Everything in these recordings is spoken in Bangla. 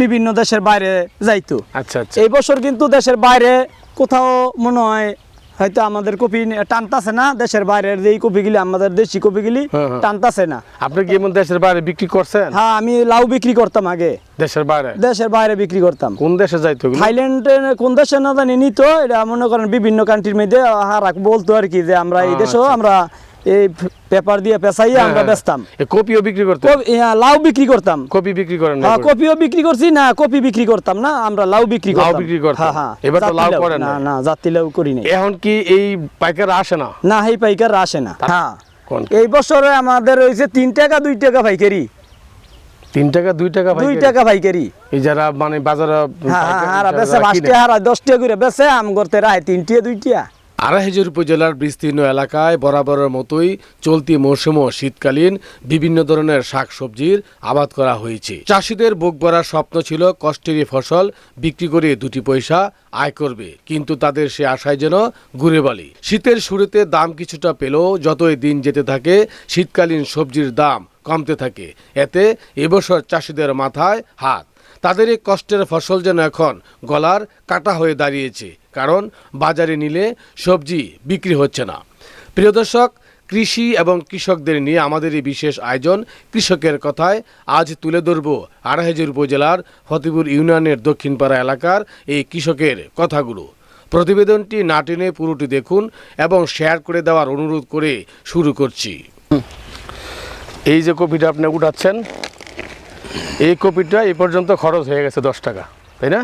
বিভিন্ন দেশের বাইরে যাইতো। আচ্ছা আচ্ছা। এই বছর কিন্তু দেশের বাইরে কোথাও মনে হয় হয়তো আমাদের কপি টানতাছে না দেশের বাইরের যে কপিগুলি আমাদের দেশি কপিগুলি হ্যাঁ, হ্যাঁ। টানতাছে না। আপনি কি এমন দেশের বাইরে বিক্রি করছেন? হ্যাঁ আমি লাউ বিক্রি করতাম আগে। দেশের বাইরে? দেশের বাইরে বিক্রি করতাম। কোন দেশে যাইতো? থাইল্যান্ড কোন দেশে না জানি নিত এটা মনে করেন বিভিন্ন কান্ট্রির মধ্যে হারাক বলতো আর কি যে আমরা এই আচ্ছা, দেশেও আমরা এই পেপার দিয়ে পেঁচাই হ্যাঁ, আমরা হ্যাঁ। বেচতাম। এ কপিও বিক্রি করতে কপি- ইয়া, লাউ বিক্রি করতাম। কপি বিক্রি করেন না হ্যাঁ কপিও বিক্রি করছি না কপি বিক্রি করতাম না আমরা লাউ বিক্রি লাউ বিক্রি। হ্যাঁ হ্যাঁ এবার তো লাউ করেন না না। না জাতি লাউ করি নাই। এখন কি এই পাইকার আসে না? না এই পাইকার আসে না। হ্যাঁ। কোন? এই বছরে আমাদের হয়েছে তিন টাকা দুই টাকা পাইকারি। তিন টাকা দুই টাকা দুই টাকা পাইকারি। এই যারা মানে বাজারে হ্যাঁ হ্যাঁ হারা যারা পাঁচটা হারা দশটা করে বেছে আম করতে রায় তিনটিয়া দুইটিয়া আড়াইহাজার উপজেলার বিস্তীর্ণ এলাকায় বরাবরের মতোই চলতি মৌসুমও শীতকালীন বিভিন্ন ধরনের শাকসবজির আবাদ করা হয়েছে। চাষিদের বুক ভরা স্বপ্ন ছিল কষ্টেরই ফসল বিক্রি করে দুটি পয়সা আয় করবে, কিন্তু তাদের সে আশায় যেন ঘুরে বালি। শীতের শুরুতে দাম কিছুটা পেলেও যতই দিন যেতে থাকে, শীতকালীন সবজির দাম কমতে থাকে। এতে এবছর চাষিদের মাথায় হাত। তাদের এই কষ্টের ফসল যেন এখন গলার কাটা হয়ে দাঁড়িয়েছে। কারণ বাজারে নিলে সবজি বিক্রি হচ্ছে না। প্রিয় দর্শক কৃষি এবং কৃষকদের নিয়ে আমাদের এই বিশেষ আয়োজন কৃষকের কথায় আজ তুলে ধরব আড়াইহাজার উপজেলার ফতেপুর ইউনিয়নের দক্ষিণপাড়া এলাকার এই কৃষকের কথাগুলো। প্রতিবেদনটি না টেনে পুরোটি দেখুন এবং শেয়ার করে দেওয়ার অনুরোধ করে শুরু করছি। এই যে কপিটা আপনি উঠাচ্ছেন এই কপিটা এই পর্যন্ত খরচ হয়ে গেছে দশ টাকা তাই না?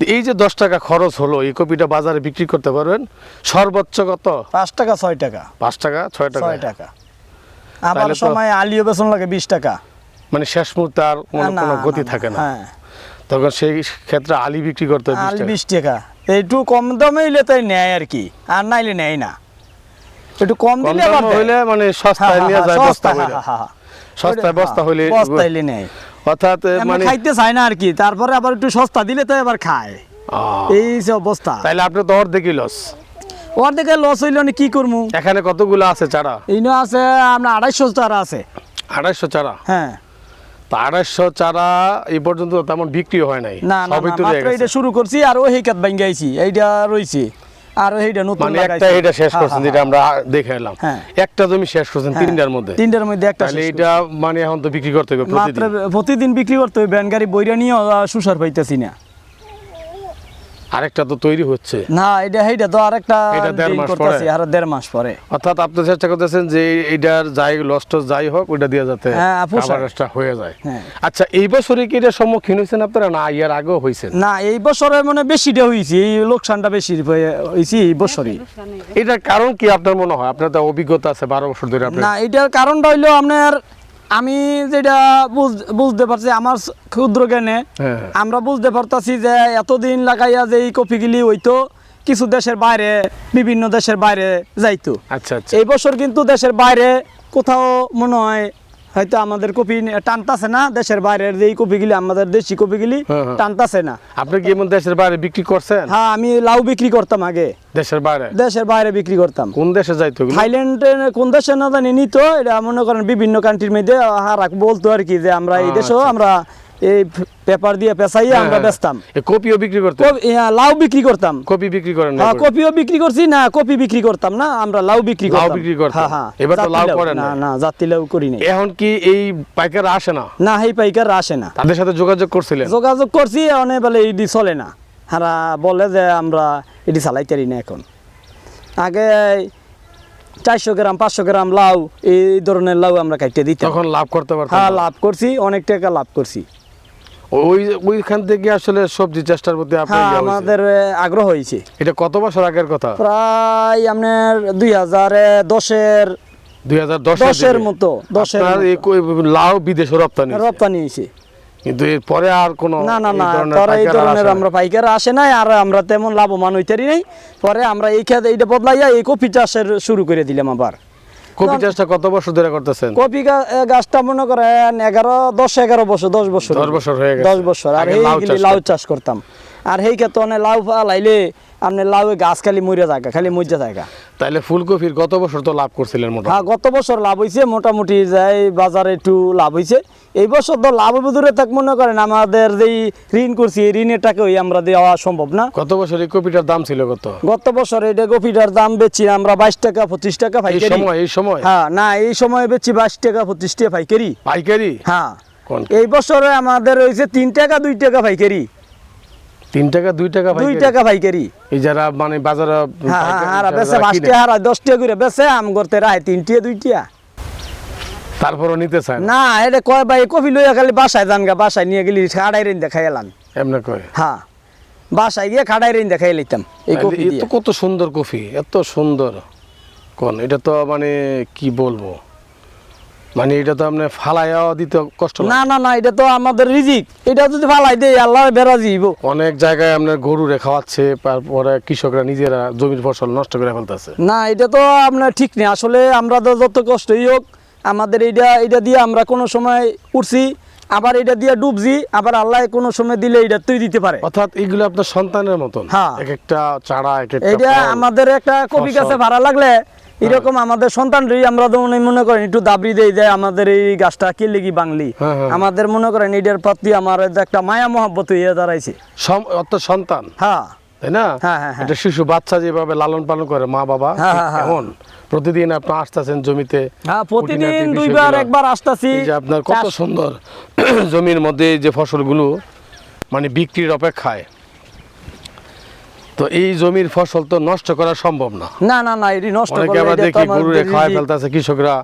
এই যে দশ টাকা খরচ হলো এই কপিটা বাজারে বিক্রি করতে পারবেন সর্বোচ্চ কত? পাঁচ টাকা ছয় টাকা। পাঁচ টাকা ছয় টাকা। ছয় টাকা। তো- সময় আলিও বেতন লাগে বিশ টাকা। মানে শেষ মুহূর্তে আর কোনো না, না, গতি থাকে না। হ্যাঁ। তখন সেই ক্ষেত্রে আলি বিক্রি করতে হয় বিশ আলি টাকা। বিশ টাকা। একটু কম দামে হইলে তাই নেয় আর কি আর নাইলে নেয় না। একটু কম দিলে আবার হইলে মানে হ্যাঁ, সস্তায় হ্যাঁ, নিয়ে হ্যাঁ, যায় বস্তা হইলে। সস্তায় বস্তা হইলে বস্তা হইলে নেয়। অর্থাৎ মানে খাইতে চায় না আর কি তারপরে আবার একটু সস্তা দিলে তো আবার খায়। এই যে অবস্থা। তাইলে আপনি তো অর্ধেকই লস। লস হইল না কি করব এখানে কতগুলো আছে চারা? এই নিয়ে আছে আপনার আড়াইশো টাকা আছে। আড়াইশো চারা? হ্যাঁ। তা আড়াইশো চারা এই পর্যন্ত তেমন বিক্রি হয় নাই। না। এটা শুরু করছি আর ওই কাত ভাঙ্গি আইছি এইটা রইছে। আর এইটা নতুন মানে একটা এটা শেষ হ্যাঁ, করছেন হ্যাঁ, যেটা আমরা দেখে এলাম। হ্যাঁ। একটা জমি শেষ করছেন হ্যাঁ। তিনটার মধ্যে। তিনটার মধ্যে একটা তাহলে এটা মানে এখন তো বিক্রি করতে হবে প্রতিদিন। প্রতিদিন বিক্রি করতে হবে ব্যান গাড়ি বইরা নিয়ে সুসার পাইতেছি না। আরেকটা তো তৈরি হচ্ছে। না এটা এইটা তো আরেকটা এটা দেড় মাস করতেছি, পরে? আর দেড় মাস পরে। অর্থাৎ আপনি চেষ্টা করতেছেন যে এটার যাই লস্ট যাই হোক ওইটা দিয়ে যাতে হ্যাঁ। খাবারটা হয়ে যায়। হ্যাঁ। আচ্ছা এই বছরে কি এটা সম্মুখীন হয়েছেন আপনারা না ইয়ার আগেও হয়েছেন? না এই বছরে মানে বেশিটা হয়েছে এই লোকসানটা বেশি হয়েছে এই বছরই। এটার কারণ কি আপনার মনে হয়? আপনার তো অভিজ্ঞতা আছে বারো বছর ধরে না এটার কারণটা হইল আপনার আমি যেটা বুঝ- বুঝতে পারছি আমার ক্ষুদ্র জ্ঞানে হ্যাঁ। আমরা বুঝতে পারতাছি যে এতদিন লাগাইয়া যে এই কপিগুলি হইতো কিছু দেশের বাইরে বিভিন্ন দেশের বাইরে যাইতো আচ্ছা আচ্ছা এই বছর কিন্তু দেশের বাইরে কোথাও মনে হয় হয়তো আমাদের কপি টানতাছে না দেশের বাইরের যে এই কপিগুলি আমাদের দেশি কপিগুলি হ্যাঁ, হ্যাঁ। টানতাছে না আপনি কি এমন দেশের বাইরে বিক্রি করছেন হ্যাঁ আমি লাউ বিক্রি করতাম আগে দেশের বাইরে দেশের বাইরে বিক্রি করতাম কোন দেশে যাইতো? থাইল্যান্ড কোন দেশে না জানি নিত এটা মনে করেন বিভিন্ন কান্ট্রির মধ্যে হারাক বলতো আর কি যে আমরা এই দেশও দেশেও আচ্ছা। আমরা এই পেপার দিয়ে পেঁচাই হ্যাঁ, আমরা হ্যাঁ। বেচতাম। কপিও বিক্রি করতে কপি- ইয়া, লাউ বিক্রি করতাম। কপি বিক্রি করেন না হ্যাঁ? কপিও বিক্রি করছি না কপি বিক্রি করতাম না আমরা লাউ বিক্রি লাউ বিক্রি। হ্যাঁ হ্যাঁ। এবার তো লাউ করেন না না। না জাতি লাউ করি নাই। এখন কি এই পাইকার আসে না? না এই পাইকার আসে না। তাদের সাথে যোগাযোগ করছিলেন? যোগাযোগ করছি অনেক বলে ইডি চলে না। হারা বলে যে আমরা এটি চালাইতারি না এখন। আগে চারশো গ্রাম পাঁচশো গ্রাম লাউ এই ধরনের লাউ আমরা কাটতে দিতাম। তখন লাভ করতে পারতেন হ্যাঁ লাভ করছি অনেক টাকা লাভ করছি। ওই ওইখান থেকে আসলে সবজি চেষ্টার প্রতি হ্যাঁ। আমাদের আগ্রহ হয়েছে। এটা কত বছর আগের কথা? প্রায় আপনার দুই হাজার দশের দুই হাজার দশের মতো দশের আপনার এই মতো। কই- লাউ বিদেশে রপ্তানি রপ্তানি হয়েছে। কিন্তু এরপরে আর কোনো না না না এই ধরনের আমরা পাইকার আসে নাই আর আমরা তেমন লাভবান হইতারি নাই। পরে আমরা এই খেতে এইটা বদলাইয়া এই কপি চাষের শুরু করে দিলাম আবার। কপি চাষটা কত বছর ধরে করতেছেন? কপি গাছটা মনে করেন এগারো দশ এগারো বছর দশ বছর। দশ বছর হয়ে গেছে। দশ বছর। আর আগে এই লাউ চাষ করতাম। আর সেই ক্ষেত্রে অনেক লাউ লাইলে আপনি লাউ গাছ খালি মরিয়া জায়গা খালি মরিয়া জায়গা তাইলে ফুলকপির গত বছর তো লাভ করছিলেন হ্যাঁ গত বছর লাভ হয়েছে মোটামুটি যাই বাজারে একটু লাভ হয়েছে এই বছর তো লাভ দূরে থাক মনে করেন আমাদের যেই ঋণ করছি এই ঋণের টাকাই আমরা দেওয়া সম্ভব না। গত বছর এই কপিটার দাম ছিল কত? গত বছর এটা কপিটার দাম বেচছি আমরা বাইশ টাকা পঁচিশ টাকা এই পাইকারি। সময় এই সময়? হ্যাঁ না এই সময় বেচছি বাইশ টাকা পঁচিশ টাকা পাইকারি। পাইকারি? হ্যাঁ। এই বছরে আমাদের হয়েছে তিন টাকা দুই টাকা পাইকারি। তিন টাকা দুই টাকা দুই টাকা পাইকারি। এই যারা মানে বাজারে হ্যাঁ পাইকারি হ্যাঁ বেচে পাঁচ টাকা হারা দশ টাকা করে বেচে আম করতে রায় তিনটিয়া দুইটিয়া। তারপরও নিতে চায় না? এটা কয় ভাই কফি লইয়া খালি বাসায় যান গা বাসায় নিয়ে গেলি খাড়াই রেন দেখাই এলাম। এমনি কয়? হ্যাঁ বাসায় গিয়ে খাড়াই রেন দেখাই লইতাম এই কফি কত সুন্দর কফি এত সুন্দর। কোন এটা তো মানে কি বলব? মানে এটা তো আপনি ফালাইয়াও দিতে কষ্ট না না না এটা তো আমাদের রিজিক এটা যদি ফালাই দেই আল্লাহ বেড়া দিব অনেক জায়গায় আপনার গরু খাওয়াচ্ছে তারপরে কৃষকরা নিজেরা জমির ফসল নষ্ট করে ফেলতেছে না এটা তো আপনার ঠিক নেই আসলে আমরা তো যত কষ্টই হোক আমাদের এইটা এটা দিয়ে আমরা কোনো সময় উঠছি আবার এটা দিয়ে ডুবছি আবার আল্লাহ কোনো সময় দিলে এটা তুই দিতে পারে অর্থাৎ এগুলো আপনার সন্তানের মতন হ্যাঁ। এক একটা চারা এক একটা ফল। আমাদের একটা কপি ফসল। গাছে ভাড়া লাগলে এরকম আমাদের সন্তানরই আমরা তো মনে- করেন একটু দাবড়ি দেই যে আমাদের এই গাছটা কি লেগি বাংলি? হ্যাঁ, হ্যাঁ। আমাদের মনে করেন এটার প্রতি আমার একটা মায়া মহাব্বত হইয়া দাঁড়াইছে। সন্তান। হ্যাঁ। তাই না? হ্যাঁ, হ্যাঁ, হ্যাঁ। একটা শিশু বাচ্চা যেভাবে লালন পালন করে মা বাবা হ্যাঁ, হ্যাঁ, হ্যাঁ। এমন। প্রতিদিন আপনি আসতেছেন জমিতে হ্যাঁ প্রতিদিন দুইবার একবার আসতাছি। যে আপনার কত সুন্দর জমির মধ্যে যে ফসলগুলো মানে বিক্রির অপেক্ষায়। তো এই জমির ফসল তো নষ্ট করা সম্ভব না। না না না এটি নষ্ট অনেকে দেখি গরুরে ফেলতেছে কৃষকরা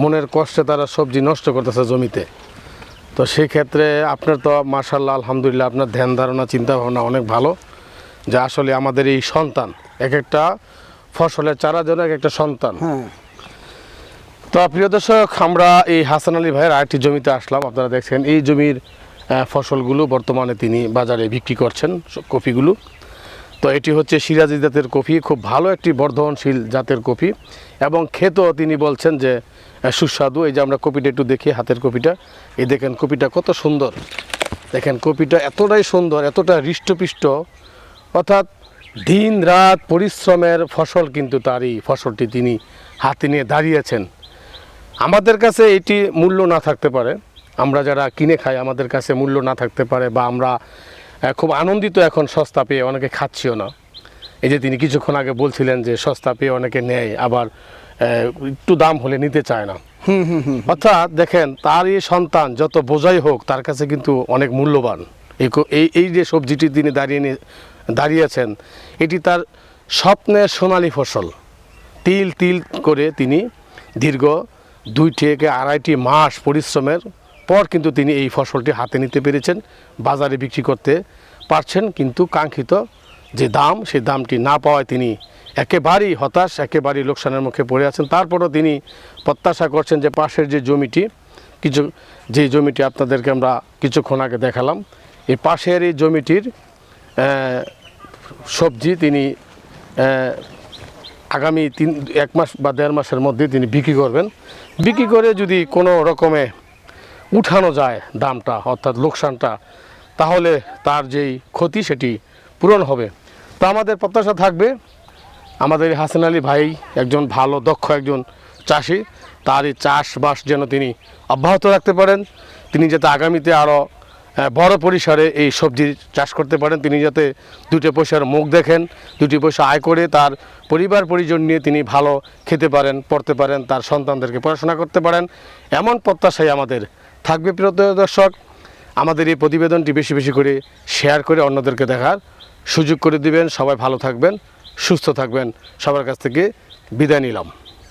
মনের কষ্টে তারা সবজি নষ্ট করতেছে জমিতে। তো সেই ক্ষেত্রে আপনার তো মার্শাল্লাহ আলহামদুলিল্লাহ আপনার ধ্যান ধারণা চিন্তা ভাবনা অনেক ভালো যে আসলে আমাদের এই সন্তান এক একটা ফসলের চারা যেন এক একটা সন্তান। হ্যাঁ। তো প্রিয় দর্শক আমরা এই হাসান আলী ভাইয়ের আরেকটি জমিতে আসলাম। আপনারা দেখছেন এই জমির ফসলগুলো বর্তমানে তিনি বাজারে বিক্রি করছেন কপিগুলো। তো এটি হচ্ছে সিরাজি জাতের কফি, খুব ভালো একটি বর্ধনশীল জাতের কফি। এবং খেতেও তিনি বলছেন যে সুস্বাদু। এই যে আমরা কপিটা একটু দেখি, হাতের কপিটা এই দেখেন কপিটা কত সুন্দর। দেখেন কপিটা এতটাই সুন্দর, এতটা হৃষ্টপুষ্ট। অর্থাৎ দিন রাত পরিশ্রমের ফসল কিন্তু তার এই ফসলটি তিনি হাতে নিয়ে দাঁড়িয়েছেন। আমাদের কাছে এটি মূল্য না থাকতে পারে। আমরা যারা কিনে খাই, আমাদের কাছে মূল্য না থাকতে পারে বা আমরা খুব আনন্দিত এখন সস্তা পেয়ে অনেকে খাচ্ছিও না। এই যে তিনি কিছুক্ষণ আগে বলছিলেন যে সস্তা পেয়ে অনেকে নেয় আবার একটু দাম হলে নিতে চায় না। অর্থাৎ দেখেন তার এই সন্তান যত বোঝাই হোক তার কাছে কিন্তু অনেক মূল্যবান। এই এই এই যে সবজিটি তিনি দাঁড়িয়ে নিয়ে দাঁড়িয়েছেন এটি তার স্বপ্নের সোনালী ফসল। তিল তিল করে তিনি দীর্ঘ দুই থেকে আড়াইটি মাস পরিশ্রমের পর কিন্তু তিনি এই ফসলটি হাতে নিতে পেরেছেন, বাজারে বিক্রি করতে পারছেন, কিন্তু কাঙ্ক্ষিত যে দাম, সেই দামটি না পাওয়ায় তিনি একেবারেই হতাশ, একেবারেই লোকসানের মুখে পড়ে আছেন। তারপরও তিনি প্রত্যাশা করছেন যে পাশের যে জমিটি, কিছু, যে জমিটি আপনাদেরকে আমরা কিছুক্ষণ আগে দেখালাম, এই পাশের এই জমিটির সবজি তিনি আগামী তিন, এক মাস বা দেড় মাসের মধ্যে তিনি বিক্রি করবেন। বিক্রি করে যদি কোনো রকমে উঠানো যায় দামটা, অর্থাৎ লোকসানটা, তাহলে তার যেই ক্ষতি সেটি পূরণ হবে। তা আমাদের প্রত্যাশা থাকবে, আমাদের হাসান আলী ভাই একজন ভালো, দক্ষ একজন চাষি, তার এই চাষবাস যেন তিনি অব্যাহত রাখতে পারেন, তিনি যাতে আগামীতে আরও বড় পরিসরে এই সবজির চাষ করতে পারেন, তিনি যাতে দুটো পয়সার মুখ দেখেন, দুটি পয়সা আয় করে তার পরিবার পরিজন নিয়ে তিনি ভালো খেতে পারেন, পড়তে পারেন, তার সন্তানদেরকে পড়াশোনা করতে পারেন, এমন প্রত্যাশাই আমাদের থাকবে প্রিয় দর্শক। আমাদের এই প্রতিবেদনটি বেশি বেশি করে শেয়ার করে অন্যদেরকে দেখার সুযোগ করে দিবেন। সবাই ভালো থাকবেন, সুস্থ থাকবেন। সবার কাছ থেকে বিদায় নিলাম।